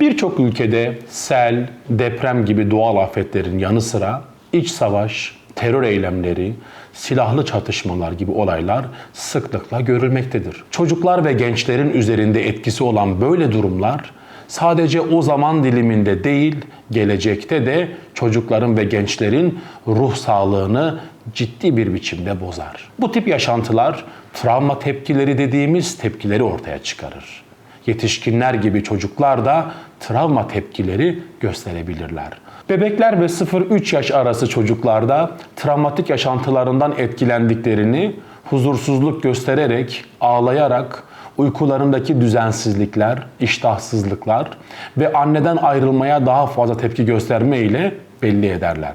Birçok ülkede sel, deprem gibi doğal afetlerin yanı sıra iç savaş, terör eylemleri, silahlı çatışmalar gibi olaylar sıklıkla görülmektedir. Çocuklar ve gençlerin üzerinde etkisi olan böyle durumlar sadece o zaman diliminde değil, gelecekte de çocukların ve gençlerin ruh sağlığını ciddi bir biçimde bozar. Bu tip yaşantılar travma tepkileri dediğimiz tepkileri ortaya çıkarır. Yetişkinler gibi çocuklar da travma tepkileri gösterebilirler. Bebekler ve 0-3 yaş arası çocuklarda travmatik yaşantılarından etkilendiklerini huzursuzluk göstererek, ağlayarak, uykularındaki düzensizlikler, iştahsızlıklar ve anneden ayrılmaya daha fazla tepki gösterme ile belli ederler.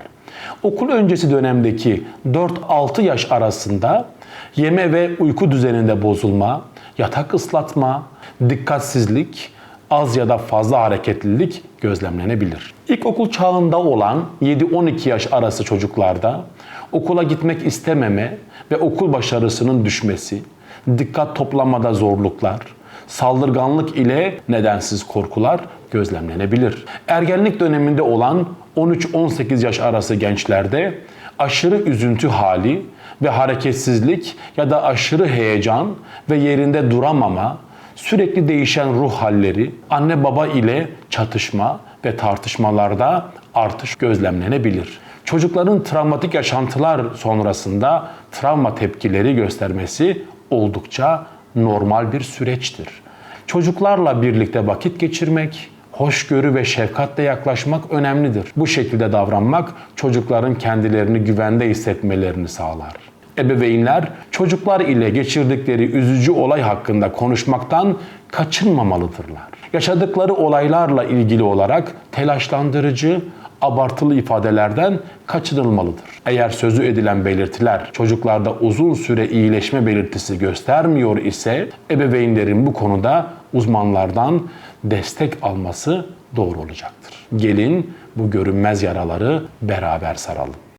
Okul öncesi dönemdeki 4-6 yaş arasında yeme ve uyku düzeninde bozulma, yatak ıslatma, dikkatsizlik, az ya da fazla hareketlilik gözlemlenebilir. İlkokul çağında olan 7-12 yaş arası çocuklarda okula gitmek istememe ve okul başarısının düşmesi, dikkat toplamada zorluklar, saldırganlık ile nedensiz korkular gözlemlenebilir. Ergenlik döneminde olan 13-18 yaş arası gençlerde aşırı üzüntü hali ve hareketsizlik ya da aşırı heyecan ve yerinde duramama, sürekli değişen ruh halleri, anne baba ile çatışma ve tartışmalarda artış gözlemlenebilir. Çocukların travmatik yaşantılar sonrasında travma tepkileri göstermesi oldukça normal bir süreçtir. Çocuklarla birlikte vakit geçirmek, hoşgörü ve şefkatle yaklaşmak önemlidir. Bu şekilde davranmak çocukların kendilerini güvende hissetmelerini sağlar. Ebeveynler çocuklar ile geçirdikleri üzücü olay hakkında konuşmaktan kaçınmamalıdırlar. Yaşadıkları olaylarla ilgili olarak telaşlandırıcı, abartılı ifadelerden kaçınılmalıdır. Eğer sözü edilen belirtiler çocuklarda uzun süre iyileşme belirtisi göstermiyor ise ebeveynlerin bu konuda uzmanlardan destek alması doğru olacaktır. Gelin bu görünmez yaraları beraber saralım.